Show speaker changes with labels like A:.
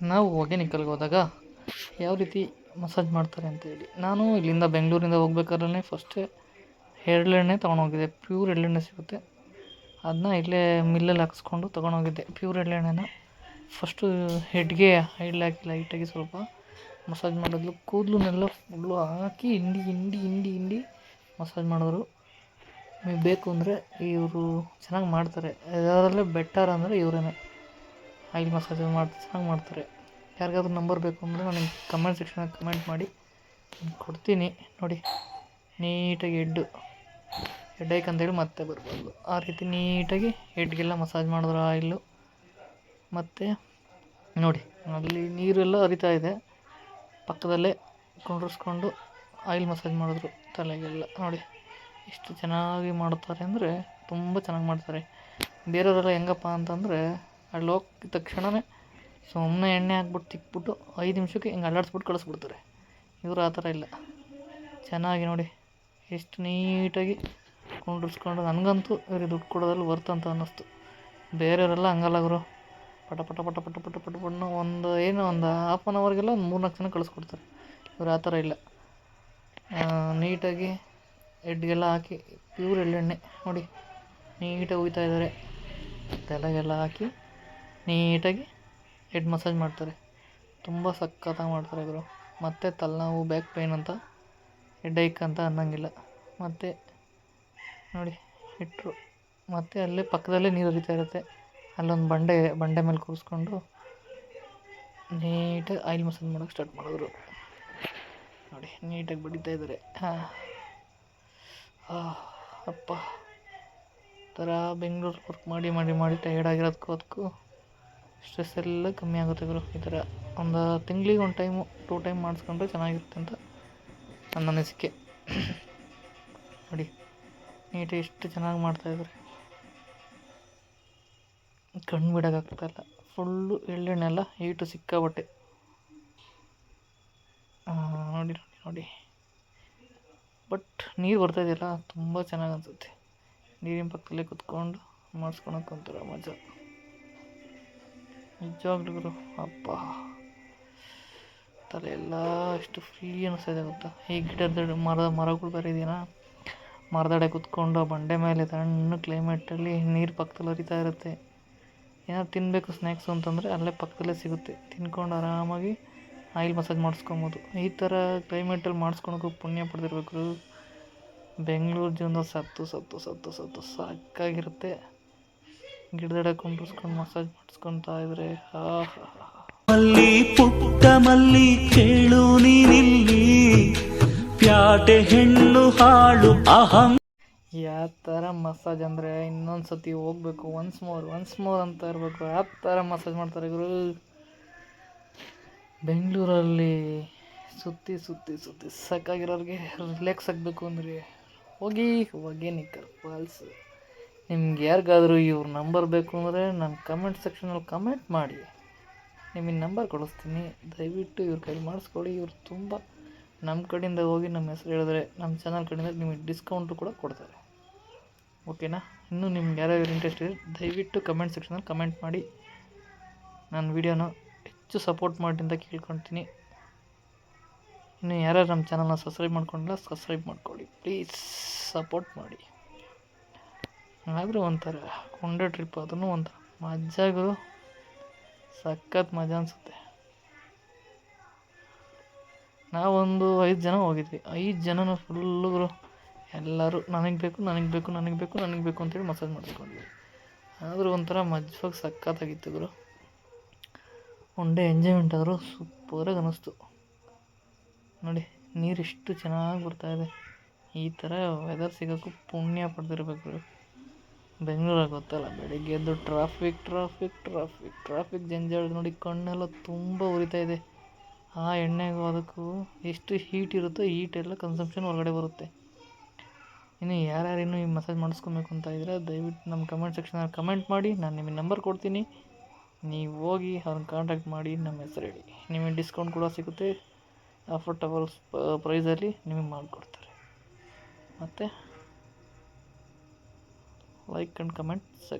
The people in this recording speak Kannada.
A: ನಾವು ಹೊಗೆನಿಕಲ್ಗೆ ಹೋದಾಗ ಯಾವ ರೀತಿ ಮಸಾಜ್ ಮಾಡ್ತಾರೆ ಅಂತೇಳಿ ನಾನು ಇಲ್ಲಿಂದ ಬೆಂಗಳೂರಿಂದ ಹೋಗ್ಬೇಕಾದ್ರೆ ಫಸ್ಟೇ ಎಳ್ಳೆಣ್ಣೆ ತೊಗೊಂಡೋಗಿದ್ದೆ ಪ್ಯೂರ್ ಎಳ್ಳೆಣ್ಣೆ ಸಿಗುತ್ತೆ. ಅದನ್ನ ಇಲ್ಲೇ ಮಿಲ್ಲಲ್ಲಿ ಹಾಕಿಸ್ಕೊಂಡು ತೊಗೊಂಡೋಗಿದ್ದೆ ಪ್ಯೂರ್ ಎಳ್ಳೆಣ್ಣೆನ ಫಸ್ಟು ಹೆಡ್ಗೆ ಹಾಕಿ ಲೈಟಾಗಿ ಸ್ವಲ್ಪ ಮಸಾಜ್ ಮಾಡಿದ್ಲು. ಕೂದಲನ್ನೆಲ್ಲ ಫುಲ್ಲು ಹಾಕಿ ಹಿಂಡಿ ಹಿಂಡಿ ಹಿಂಡಿ ಹಿಂಡಿ ಮಸಾಜ್ ಮಾಡಿದ್ರು. ನೀವು ಬೇಕು ಅಂದರೆ ಇವರು ಚೆನ್ನಾಗಿ ಮಾಡ್ತಾರೆ. ಅದರಲ್ಲೇ ಬೆಟರ್ ಅಂದರೆ ಇವರೇ ಆಯಿಲ್ ಮಸಾಜ್ ಮಾಡಿ ಚೆನ್ನಾಗಿ ಮಾಡ್ತಾರೆ. ಯಾರಿಗಾದ್ರೂ ನಂಬರ್ ಬೇಕು ಅಂದರೆ ನನಗೆ ಕಮೆಂಟ್ ಸೆಕ್ಷನಲ್ಲಿ ಕಮೆಂಟ್ ಮಾಡಿ ಕೊಡ್ತೀನಿ. ನೋಡಿ, ನೀಟಾಗಿ ಹೆಡ್ಡು ಹೆಡ್ ಅಂತೇಳಿ ಮತ್ತೆ ಬರ್ಬೋದು. ಆ ರೀತಿ ನೀಟಾಗಿ ಹೆಡ್ಗೆಲ್ಲ ಮಸಾಜ್ ಮಾಡಿದ್ರು ಆಯಿಲ್ಲು ಮತ್ತು, ನೋಡಿ, ಅಲ್ಲಿ ನೀರೆಲ್ಲ ಹರಿತಾ ಇದೆ. ಪಕ್ಕದಲ್ಲೇ ಕುಂಡ್ರಿಸ್ಕೊಂಡು ಆಯಿಲ್ ಮಸಾಜ್ ಮಾಡಿದ್ರು ತಲೆಗೆಲ್ಲ. ನೋಡಿ ಎಷ್ಟು ಚೆನ್ನಾಗಿ ಮಾಡ್ತಾರೆ ಅಂದರೆ ತುಂಬ ಚೆನ್ನಾಗಿ ಮಾಡ್ತಾರೆ. ಬೇರೆಯವರೆಲ್ಲ ಹೆಂಗಪ್ಪ ಅಂತಂದರೆ ಅಲ್ಲಿ ಹೋಗಿದ ತಕ್ಷಣವೇ ಸುಮ್ಮನೆ ಎಣ್ಣೆ ಹಾಕ್ಬಿಟ್ಟು ತಿಕ್ಬಿಟ್ಟು ಐದು ನಿಮಿಷಕ್ಕೆ ಹಿಂಗೆ ಅಲ್ಲಾಡಿಸ್ಬಿಟ್ಟು ಕಳಿಸ್ಬಿಡ್ತಾರೆ. ಇವರು ಆ ಥರ ಇಲ್ಲ. ಚೆನ್ನಾಗಿ ನೋಡಿ ಎಷ್ಟು ನೀಟಾಗಿ ಕುಂಡ್ರಿಸ್ಕೊಂಡು ನನಗಂತೂ ಇವ್ರಿಗೆ ದುಡ್ಡು ಕೊಡೋದ್ರಲ್ಲಿ ವರ್ತ್ ಅಂತ ಅನ್ನಿಸ್ತು. ಬೇರೆಯವರೆಲ್ಲ ಹಂಗಲ್ಲ ಗುರು. ಪಟ ಪಟ ಪಟ ಪಟ ಪಟ ಪಟ ಪಟ್ನ ಒಂದು ಏನು ಒಂದು ಹಾಫ್ ಆನ್ ಅವರ್ಗೆಲ್ಲ ಒಂದು ಮೂರು ನಾಲ್ಕು ಜನ ಕಳಿಸ್ಕೊಡ್ತಾರೆ. ಇವ್ರು ಆ ಥರ ಇಲ್ಲ. ನೀಟಾಗಿ ಎಡ್ಗೆಲ್ಲ ಹಾಕಿ ಪ್ಯೂರ್ ಎಳ್ಳೆಣ್ಣೆ ನೋಡಿ. ನೀಟಾಗಿ ಇದ್ದಾರೆ. ತಲೆಗೆಲ್ಲ ಹಾಕಿ ನೀಟಾಗಿ ಹೆಡ್ ಮಸಾಜ್ ಮಾಡ್ತಾರೆ. ತುಂಬ ಸಖತ್ತಾಗಿ ಮಾಡ್ತಾರೆ ಇವರು ಮತ್ತು ತಲೆನೋವು ಬ್ಯಾಕ್ ಪೇಯ್ನ್ ಅಂತ ಹೆಡ್ ಐಕ್ ಅಂತ ಅನ್ನೋಂಗಿಲ್ಲ. ಮತ್ತು ನೋಡಿ ಇಟ್ಟರು ಮತ್ತು ಅಲ್ಲೇ ಪಕ್ಕದಲ್ಲೇ ನೀರು ಹರಿತಾ ಇರುತ್ತೆ. ಅಲ್ಲೊಂದು ಬಂಡೆ ಬಂಡೆ ಮೇಲೆ ಕೂರಿಸ್ಕೊಂಡು ನೀಟಾಗಿ ಆಯಿಲ್ ಮಸಾಜ್ ಮಾಡೋಕ್ಕೆ ಸ್ಟಾರ್ಟ್ ಮಾಡಿದ್ರು. ನೋಡಿ, ನೀಟಾಗಿ ಬಡಿತಾ ಇದ್ದಾರೆ. ಹಾಂ. ಅಪ್ಪ. ಥರ ಬೆಂಗಳೂರು ವರ್ಕ್ ಮಾಡಿ ಮಾಡಿ ಮಾಡಿ ಟಯರ್ಡ್ ಆಗಿರೋದಕ್ಕೂ ಅದಕ್ಕೂ ಸ್ಟ್ರೆಸ್ ಎಲ್ಲ ಕಮ್ಮಿ ಆಗುತ್ತೆ ಗುರು, ಈ ಥರ. ಒಂದು ತಿಂಗಳಿಗೆ ಒಂದು ಟೈಮು, ಟೂ ಟೈಮ್ ಮಾಡಿಸ್ಕೊಂಡ್ರೆ ಚೆನ್ನಾಗಿರುತ್ತೆ ಅಂತ ನನ್ನ ಅನಿಸಿಕೆ. ನೋಡಿ, ನೀಟ್ ಎಷ್ಟು ಚೆನ್ನಾಗಿ ಮಾಡ್ತಾಯಿದ್ದಾರೆ ಕಣ್ಣು ಬಿಡೋಕ್ಕಾಗ್ತಾಯಿಲ್ಲ ಫುಲ್ಲು ಎಳ್ಳೆಣ್ಣೆಲ್ಲ ಹೀಟು ಸಿಕ್ಕಾಬಟ್ಟೆ. ನೋಡಿ ನೋಡಿ ನೋಡಿ. ಬಟ್ ನೀರು ಬರ್ತಾಯಿದೆಯಲ್ಲ ತುಂಬ ಚೆನ್ನಾಗಿ ಅನಿಸುತ್ತೆ. ನೀರಿನ ಪಕ್ಕದಲ್ಲೇ ಕುತ್ಕೊಂಡು ಮಾಡಿಸ್ಕೊಳಕ್ಕೆ ಒಂಥರ ಮಜಾ. ನಿಜವಾಗ್ಲೂ ಗುರು. ಅಪ್ಪ ತಲೆ ಎಲ್ಲ ಎಷ್ಟು ಫ್ರೀ ಅನ್ನಿಸ್ತಾಯಿದೆ ಗೊತ್ತಾ? ಈ ಗಿಡದ ಮರದ ಮರಗಳು ಬೇರೆ ಇದೆಯಾ ಮರದಡೆ ಕುತ್ಕೊಂಡು ಬಂಡೆ ಮೇಲೆ ಸಣ್ಣ ಕ್ಲೈಮೇಟಲ್ಲಿ ನೀರು ಪಕ್ಕದಲ್ಲಿ ಹರಿತಾ ಇರುತ್ತೆ. ಏನಾದ್ರು ತಿನ್ನಬೇಕು ಸ್ನ್ಯಾಕ್ಸು ಅಂತಂದರೆ ಅಲ್ಲೇ ಪಕ್ಕದಲ್ಲೇ ಸಿಗುತ್ತೆ. ತಿನ್ಕೊಂಡು ಆರಾಮಾಗಿ ಆಯಿಲ್ ಮಸಾಜ್ ಮಾಡಿಸ್ಕೊಬೋದು. ಈ ಥರ ಕ್ಲೈಮೇಟಲ್ಲಿ ಮಾಡಿಸ್ಕೊಳಕ್ಕೂ ಪುಣ್ಯ ಪಡೆದಿರ್ಬೇಕು ಬೆಂಗಳೂರು ಜೀವನ ಸತ್ತು ಸತ್ತು ಸತ್ತು ಸತ್ತು ಸಾಕಾಗಿರುತ್ತೆ. ಗಿಡದಡೆ ಕುಂಬಿಸ್ಕೊಂಡು ಮಸಾಜ್ ಮಾಡಿಸ್ಕೊತಾ ಇದ್ರೆ
B: ಮಲ್ಲಿ ಪುಟ್ಟ ಮಲ್ಲಿ ಕೇಳು ನೀನಿಲ್ಲಿ. ಪ್ಯಾಟೆ ಹೆಣ್ಣು ಹಾಳು ಅಹಂ
A: ಯಾವ ಥರ ಮಸಾಜ್ ಅಂದರೆ ಇನ್ನೊಂದು ಸತಿ ಹೋಗ್ಬೇಕು ಒನ್ಸ್ ಮೋರ್ ಒನ್ಸ್ ಮೋರ್ ಅಂತ ಇರಬೇಕು. ಆ ಥರ ಮಸಾಜ್ ಮಾಡ್ತಾರೆ ಗುರು? ಬೆಂಗಳೂರಲ್ಲಿ ಸುತ್ತಿ ಸುತ್ತಿ ಸುತ್ತಿ ಸಾಕಾಗಿರೋರಿಗೆ ರಿಲ್ಯಾಕ್ಸ್ ಆಗಬೇಕು ಅಂದರೆ ಹೋಗಿ ಹೊಗೆನಿಕಲ್ ಫಾಲ್ಸ್ ನಿಮ್ಗೆ ಯಾರಿಗಾದರೂ ಇವ್ರ ನಂಬರ್ ಬೇಕು ಅಂದರೆ ನಾನು ಕಮೆಂಟ್ ಸೆಕ್ಷನಲ್ಲಿ ಕಮೆಂಟ್ ಮಾಡಿ. ನಿಮಗೆ ನಂಬರ್ ಕಳಿಸ್ತೀನಿ. ದಯವಿಟ್ಟು ಇವ್ರ ಕೈಲಿ ಮಾಡಿಸ್ಕೊಳ್ಳಿ. ಇವ್ರು ತುಂಬ ನಮ್ಮ ಕಡೆಯಿಂದ ಹೋಗಿ ನಮ್ಮ ಹೆಸರು ಹೇಳಿದ್ರೆ ನಮ್ಮ ಚಾನಲ್ ಕಡೆಯಿಂದ ನಿಮಗೆ ಡಿಸ್ಕೌಂಟು ಕೂಡ ಕೊಡ್ತಾರೆ. ಓಕೆನಾ ಇನ್ನೂ ನಿಮ್ಗೆ ಯಾರ್ಯಾರು ಇಂಟ್ರೆಸ್ಟ್ ಇದೆ, ದಯವಿಟ್ಟು ಕಮೆಂಟ್ ಸೆಕ್ಷನಲ್ಲಿ ಕಮೆಂಟ್ ಮಾಡಿ. ನನ್ನ ವೀಡಿಯೋನ ಹೆಚ್ಚು ಸಪೋರ್ಟ್ ಮಾಡಿ ಅಂತ ಕೇಳ್ಕೊತೀನಿ. ಇನ್ನು ಯಾರ್ಯಾರು ನಮ್ಮ ಚಾನಲ್ನ ಸಬ್ಸ್ಕ್ರೈಬ್ ಮಾಡ್ಕೊಂಡಿಲ್ಲ ಸಬ್ಸ್ಕ್ರೈಬ್ ಮಾಡ್ಕೊಳ್ಳಿ. ಪ್ಲೀಸ್ ಸಪೋರ್ಟ್ ಮಾಡಿ. ಆದರೂ ಒಂಥರ ಕೊಂಡೆ ಟ್ರಿಪ್ ಅದನ್ನು ಒಂಥರ ಮಜಾಗಳು ಸಖತ್ ಮಜಾ ಅನಿಸುತ್ತೆ. ನಾವೊಂದು ಐದು ಜನ ಹೋಗಿದ್ವಿ. ಐದು ಜನನೂ ಫುಲ್ಲು ಎಲ್ಲರೂ ನನಗೆ ಬೇಕು ನನಗೆ ಬೇಕು ನನಗೆ ಬೇಕು ನನಗೆ ಬೇಕು ಅಂತೇಳಿ ಮಸಾಜ್ ಮಾಡಿಸ್ಕೊಂಡ್ವಿ ಆದರೂ ಒಂಥರ ಮಜ್ವಾಗಿ ಸಖತ್ತಾಗಿತ್ತು ಗುರು ಒಂದೇ ಎಂಜಾಯ್ಮೆಂಟ್ ಆದರೂ ಸೂಪರಾಗಿ ಅನ್ನಿಸ್ತು. ನೋಡಿ ನೀರು ಇಷ್ಟು ಚೆನ್ನಾಗಿ ಬರ್ತಾಯಿದೆ ಈ ಥರ ವೆದರ್ ಸಿಗೋಕ್ಕೂ ಪುಣ್ಯ ಪಡೆದಿರ್ಬೇಕು ಬೆಂಗಳೂರಾಗ ಗೊತ್ತಲ್ಲ, ಬೆಳಿಗ್ಗೆ ಎದ್ದು ಟ್ರಾಫಿಕ್ ಟ್ರಾಫಿಕ್ ಟ್ರಾಫಿಕ್ ಟ್ರಾಫಿಕ್ ಜಂಜಾಳ ನೋಡಿ ಕಣ್ಣೆಲ್ಲ ತುಂಬ ಉರಿತಾ ಇದೆ. ಆ ಎಣ್ಣೆಗೂ ಅದಕ್ಕೂ ಎಷ್ಟು ಹೀಟ್ ಇರುತ್ತೋ ಹೀಟ್ ಎಲ್ಲ ಕನ್ಸಂಪ್ಷನ್ ಹೊರಗಡೆ ಬರುತ್ತೆ. ಇನ್ನು ಯಾರ್ಯಾರು ಇನ್ನೂ ಈ ಮಸಾಜ್ ಮಾಡಿಸ್ಕೊಬೇಕು ಅಂತ ಇದ್ದರೆ ದಯವಿಟ್ಟು ನಮ್ಮ ಕಮೆಂಟ್ ಸೆಕ್ಷನಲ್ಲಿ ಕಮೆಂಟ್ ಮಾಡಿ, ನಾನು ನಿಮಗೆ ನಂಬರ್ ಕೊಡ್ತೀನಿ. ನೀವು ಹೋಗಿ ಅವ್ರನ್ನ ಕಾಂಟ್ಯಾಕ್ಟ್ ಮಾಡಿ, ನಮ್ಮ ಹೆಸರು ಹೇಳಿ. ನಿಮಗೆ ಡಿಸ್ಕೌಂಟ್ ಕೂಡ ಸಿಗುತ್ತೆ. ಅಫೋರ್ಟಬಲ್ ಪ್ರೈಸಲ್ಲಿ ನಿಮಗೆ ಮಾಡಿಕೊಡ್ತಾರೆ. ಮತ್ತು? like and comment second